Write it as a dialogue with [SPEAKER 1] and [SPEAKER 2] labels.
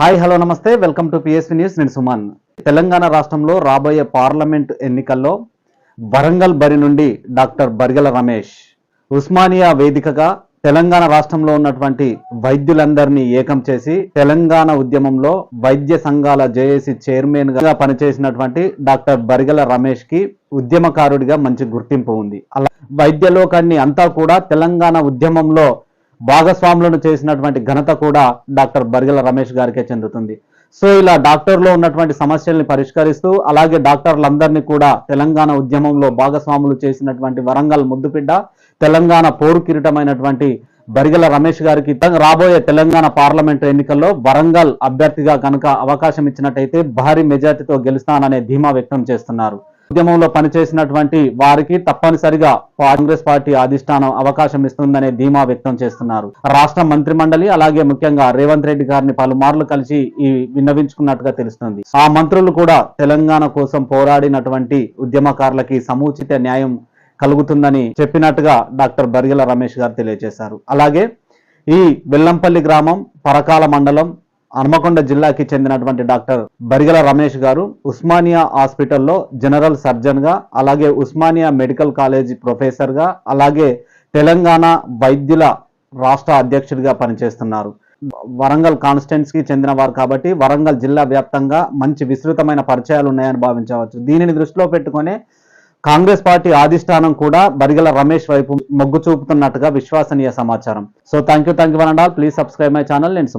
[SPEAKER 1] Hi hello నమస్తే. Welcome to PSV news నేను సుమన్. తెలంగాణ రాష్ట్రంలో రాబోయే పార్లమెంట్ ఎన్నికల్లో వరంగల్ బరి నుండి డాక్టర్ బరిగల రమేష్. ఉస్మానియా వేదికగా తెలంగాణ రాష్ట్రంలో ఉన్నటువంటి వైద్యులందరినీ ఏకం చేసి తెలంగాణ ఉద్యమంలో వైద్య సంఘాల జేఏసీ చైర్మన్గా పనిచేసినటువంటి డాక్టర్ బరిగల రమేష్కి ఉద్యమకారుడిగా మంచి గుర్తింపు ఉంది. అలా వైద్య లోకాన్ని అంతా కూడా తెలంగాణ ఉద్యమంలో భాగస్వాములను చేసినటువంటి ఘనత కూడా డాక్టర్ బరిగల రమేష్ గారికే చెందుతుంది. సో ఇలా డాక్టర్లో ఉన్నటువంటి సమస్యల్ని పరిష్కరిస్తూ అలాగే డాక్టర్లందరినీ కూడా తెలంగాణ ఉద్యమంలో భాగస్వాములు చేసినటువంటి వరంగల్ ముద్దుపిడ్డ తెలంగాణ పోరు కిరీటమైనటువంటి బరిగల రమేష్ గారికి రాబోయే తెలంగాణ పార్లమెంటు ఎన్నికల్లో వరంగల్ అభ్యర్థిగా కనుక అవకాశం ఇచ్చినట్టయితే భారీ మెజార్టీతో గెలుస్తాననే ధీమా వ్యక్తం చేస్తున్నారు. ఉద్యమంలో పనిచేసినటువంటి వారికి తప్పనిసరిగా కాంగ్రెస్ పార్టీ అధిష్టానం అవకాశం ఇస్తుందనే ధీమా వ్యక్తం చేస్తున్నారు. రాష్ట్ర మంత్రి మండలి అలాగే ముఖ్యంగా రేవంత్ రెడ్డి గారిని పలుమార్లు కలిసి ఈ విన్నవించుకున్నట్టుగా తెలుస్తుంది. ఆ మంత్రులు కూడా తెలంగాణ కోసం పోరాడినటువంటి ఉద్యమకారులకి సముచిత న్యాయం కలుగుతుందని చెప్పినట్టుగా డాక్టర్ బర్గెల రమేష్ గారు తెలియజేశారు. అలాగే ఈ వెల్లంపల్లి గ్రామం పరకాల మండలం హనుమకొండ జిల్లాకి చెందినటువంటి డాక్టర్ బరిగల రమేష్ గారు ఉస్మానియా హాస్పిటల్లో జనరల్ సర్జన్గా అలాగే ఉస్మానియా మెడికల్ కాలేజ్ ప్రొఫెసర్గా అలాగే తెలంగాణ వైద్యుల రాష్ట్ర అధ్యక్షుడిగా పనిచేస్తున్నారు. వరంగల్ కాన్స్టిట్యున్సీకి చెందిన వారు కాబట్టి వరంగల్ జిల్లా వ్యాప్తంగా మంచి విస్తృతమైన పరిచయాలు ఉన్నాయని భావించవచ్చు. దీనిని దృష్టిలో పెట్టుకొని కాంగ్రెస్ పార్టీ అధిష్టానం కూడా బరిగల రమేష్ వైపు మొగ్గు చూపుతున్నట్టుగా విశ్వసనీయ సమాచారం. So thank you thank you one and all please subscribe my channel నేను